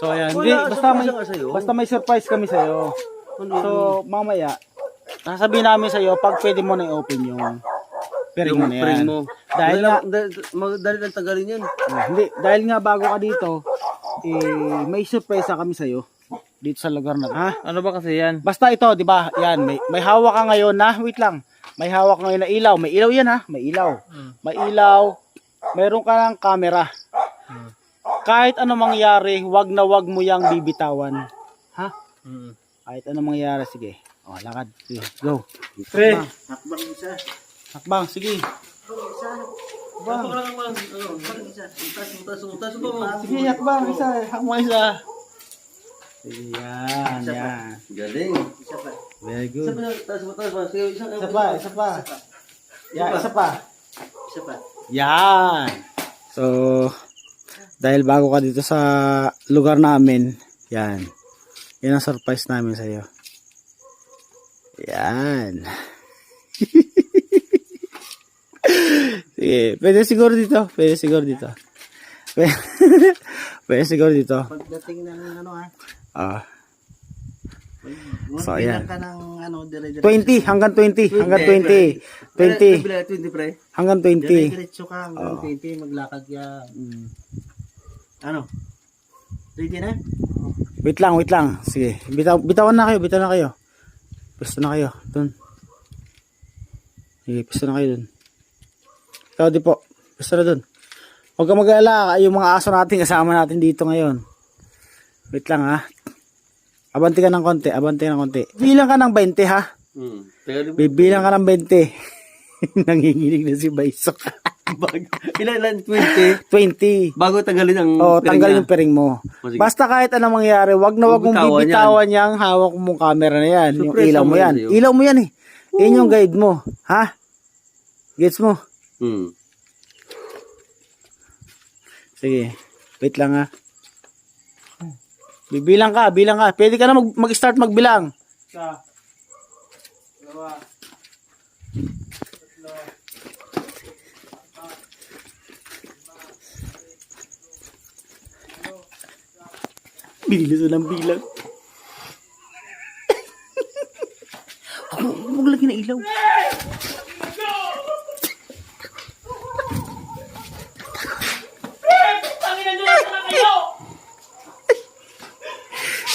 so ayan, Hindi, Wala, basta may basta may surprise kami sa iyo. Ano so mamaya sasabihin namin sa iyo pag pwede mo na i-open yung pairing mo na yan. Mo. Dahil nga, Dahil, dahil, mag- dahil ang taga yan. Ah, hindi, dahil nga bago ka dito, eh, may surprise kami sa iyo dito sa lugar na to. Ano ba kasi yan? Basta ito, 'di ba? Yan, may may hawak ka ngayon na, wait lang. May hawak ngayon na ilaw. May ilaw yan ha, may ilaw. May ilaw. Meron ka ng camera. Kahit ano mangyari, wag na wag mo yang bibitawan. Ha? Mm. Kahit ano mangyari, sige. O, lakad. Sige, go. Pre, Hakbang isa. Hakbang, sige. Bang. Bang. Ano? Isa. Utas, utas, utas ba mo? Sige, hakbang, isa. Hakbang, isa. Sige, yan, yan. Galing. Isa pa. Very Isa good. pa. Utas, utas ba? Sige, isa. Isa pa, isa pa. Yan, isa pa. Isa pa. Yan. So, dahil bago ka dito sa lugar namin, yan. Yan ang surprise namin sa iyo. Yan. Sige, pwede siguro dito. Pwede siguro dito. Pwede, pwede siguro dito. Pagdating ng ano ha. Ah, So, So, ayan. ka ng ano, dire-dire. 20 hanggang 20, hanggang 20. 20 Bila 20 pre. hanggang 20. Dire-diretso ka hanggang Oo. 20. Maglakad ka. Mm. Ano? Ready na? Wait lang, wait lang. Sige, bitaw bitawan na kayo, bitawan na kayo. Pwesto na kayo, dun. Sige, pwesto na kayo dun. Ikaw di po, pwesto na dun. Huwag ka mag-alala, yung mga aso natin kasama natin dito ngayon. Wait lang ha. Abante ka ng konti, abante ka ng konti. Bilang ka ng 20 ha. Hmm. Bibilang ka ng 20. Nanginginig na si Baisok. Ilan ilan 20. 20. Bago tagalin ang pera tanggalin niya. yung pering mo. O. Basta kahit anong mangyari, wag na wag mong bibitawan yung hawak mong camera na yan. Yung Surprise ilaw mo yan. sa'yo. Ilaw mo yan eh. Yan yung guide mo. Ha? Gets mo? Hmm. Sige. Wait lang ha. Bibilang ka, bilang ka. Pwede ka na mag- mag-start magbilang. Isa. Dalawa. Bilis ng bilang. Huwag lagi na ilaw.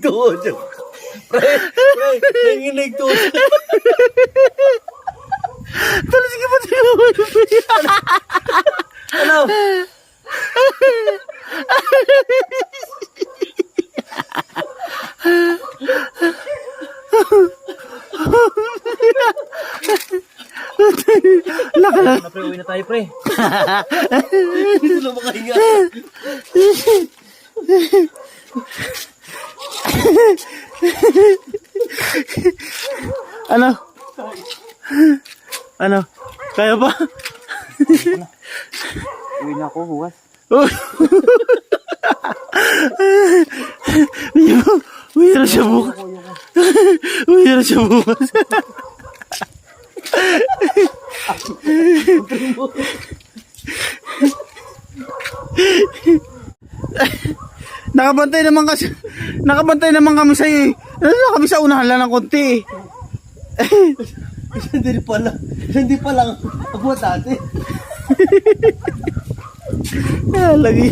Siya. Pre, pre, nanginig to. Tala, sige pa tayo. Ano? na pre, uwi na tayo pre. Hindi na makahinga. Ano? Ano? Kaya ba? Uwi na ako, huwas. Uy, uy, na siya bukas. Uy, na siya bukas. nakabantay naman kasi nakabantay naman kami sa iyo. Ano kami sa unahan lang ng konti. Hindi pala. Hindi pala. Dati. Ah, lagi.